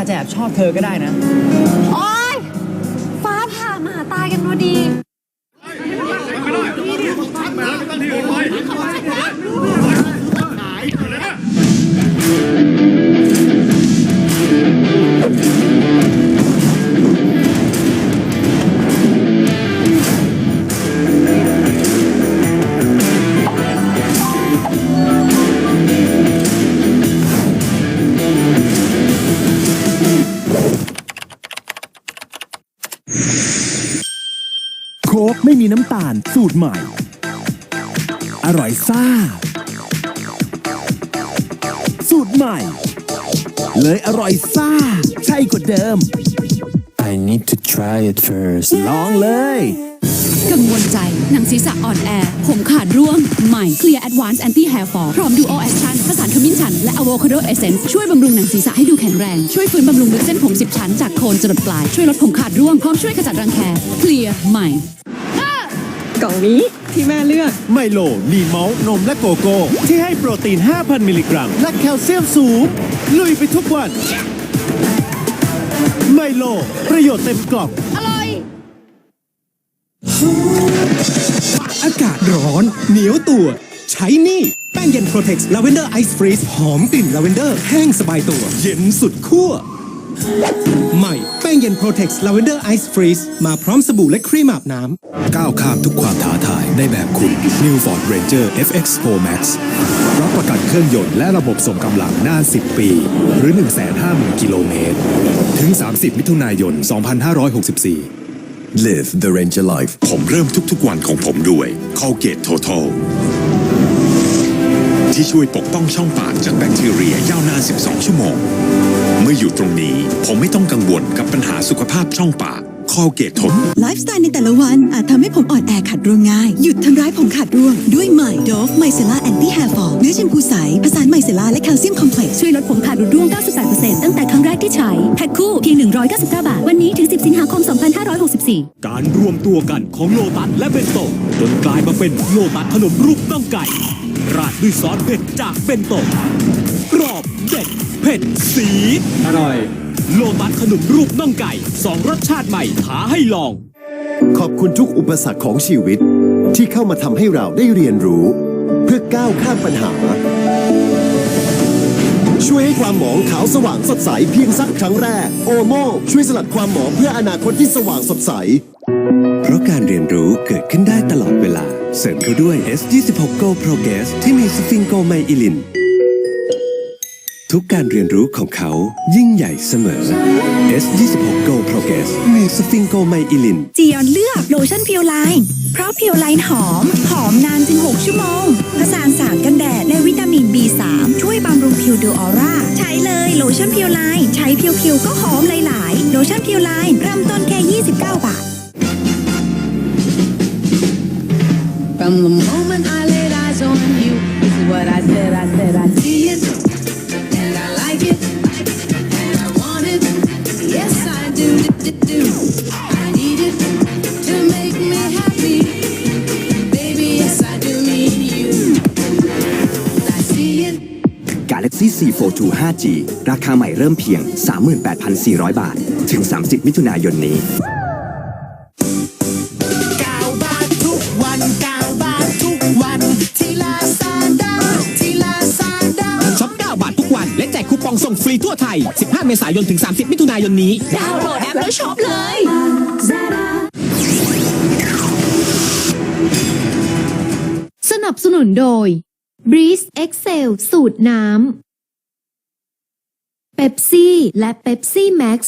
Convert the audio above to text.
อาจจะแอบชอบเธอก็ได้นะ โอ๊ย ฟ้าผ่ามาหาตายกันพอดี โค้กไม่มีน้ำตาลสูตรใหม่ อร่อยซ่า สูตรใหม่ เลยอร่อยซ่า ใช่กว่าเดิม I need to try it first ลองเลย กังวลใจ หนังศีรษะอ่อนแอ ผมขาดร่วง ใหม่ Clear Advanced Anti Hair Fall พร้อม Duo Action ผสานขมิ้นชัน และ Avocado Essence ช่วยบำรุงหนังศีรษะให้ดูแข็งแรง ช่วยฟื้นบำรุงลึกเส้นผม 10 ชั้น จากโคนจรดปลาย ช่วยลดผมขาดร่วง พร้อมช่วยขจัดรังแค Clear ใหม่ กล่องนี้ที่แม่เลือก ไมโล มีมอลต์นมและโกโก้ ที่ให้โปรตีน 5,000 มิลลิกรัม และแคลเซียมสูง ลุยไปทุกวัน ไมโล ประโยชน์เต็มกล่องอากาศร้อน เหนียวตัว ใช้นี่ แป้งเย็น Protex Lavender Ice Freeze หอมกลิ่นลาเวนเดอร์แห้งสบายตัว เย็นสุดขั้ว ใหม่แป้งเย็น Protex Lavender Ice Freeze มาพร้อมสบู่และครีมอาบน้ำก้าวข้ามทุกความท้าทายในแบบคุณ New Ford Ranger FX Pro Max รับประกันเครื่องยนต์และระบบส่งกำลังนาน 10 ปี หรือ 150,000 กิโลเมตร ถึง 30 มิถุนายน 2564 Live the Ranger Life ผมเริ่มทุกๆวันของผมด้วย Colgate Total ที่ช่วยปกป้องช่องปากจากแบคทีเรียยาวนาน 12 ชั่วโมง เมื่ออยู่ตรงนี้ผมไม่ต้องกังวลกับปัญหาสุขภาพช่องปาก Colgate Total ไลฟ์สไตล์ในแต่ละวัน อาจทำให้ผมอ่อนแอขาดร่วงง่าย หยุดทำร้ายผมขาดร่วง ด้วยใหม่โดฟไมเซล่าแอนตี้แฮร์ฟอลเนื้อแชมพูใสผสานไมเซล่าและแคลเซียมคอมเพล็กซ์ช่วยลดผมขาดร่วง 98%ตั้งแต่ครั้งแรกที่ใช้แพ็คคู่เพียง 199 บาท วันนี้ถึง 10 สิงหาคม 2564 การรวมตัวกันของโลตัสและเบนโตจนกลายมาเป็นโลตัสขนมรูปน่องไก่ ราดด้วยซอสเผ็ดจากเบนโตกรอบเด็ด เผ็ดสีดอร่อย โลตัสขนมรูปน่องไก่สองรสชาติใหม่ท้าให้ลอง ขอบคุณทุกอุปสรรคของชีวิต ที่เข้ามาทำให้เราได้เรียนรู้ เพื่อก้าวข้ามปัญหา ช่วยให้ความหมองขาวสว่างสดใสเพียงสักครั้งแรก โอโมช่วยสลัดความหมองเพื่ออนาคตที่สว่างสดใส เพราะการเรียนรู้เกิดขึ้นได้ตลอดเวลา เสริมเข้าด้วย S26 Go Progress ที่มีสฟิงโกไมอิลิน ทุกการเรียนรู้ของเขายิ่งใหญ่เสมอ S26 Go Progress มีสฟิงโกไมอิลิน จียอนเลือกโลชั่นเพียวไลน์เพราะเพียวไลน์หอม หอมนานถึง 6 ชั่วโมง ผสานสารกันแดด และวิตามิน B3 ช่วยบำรุงผิวดูออร่า ใช้เลยโลชั่นเพียวไลน์ใช้เพียวๆก็หอมหลายๆ โลชั่นเพียวไลน์เริ่มต้นแค่ 29 บาท From the moment I laid eyes on you, this is what I said, I said, I see it, Galaxy C42 5G ราคาใหม่เริ่มเพียง 38,400 บาท ถึง 30 มิถุนายนนี้ องส่งฟรีทั่วไทย 15 เมษายนถึง 30 มิถุนายนนี้ ดาวน์โหลดแอปแล้วช็อปเลย สนับสนุนโดย Breeze Excel สูตรน้ำเ e ปซี่และเ e ปซี่ Max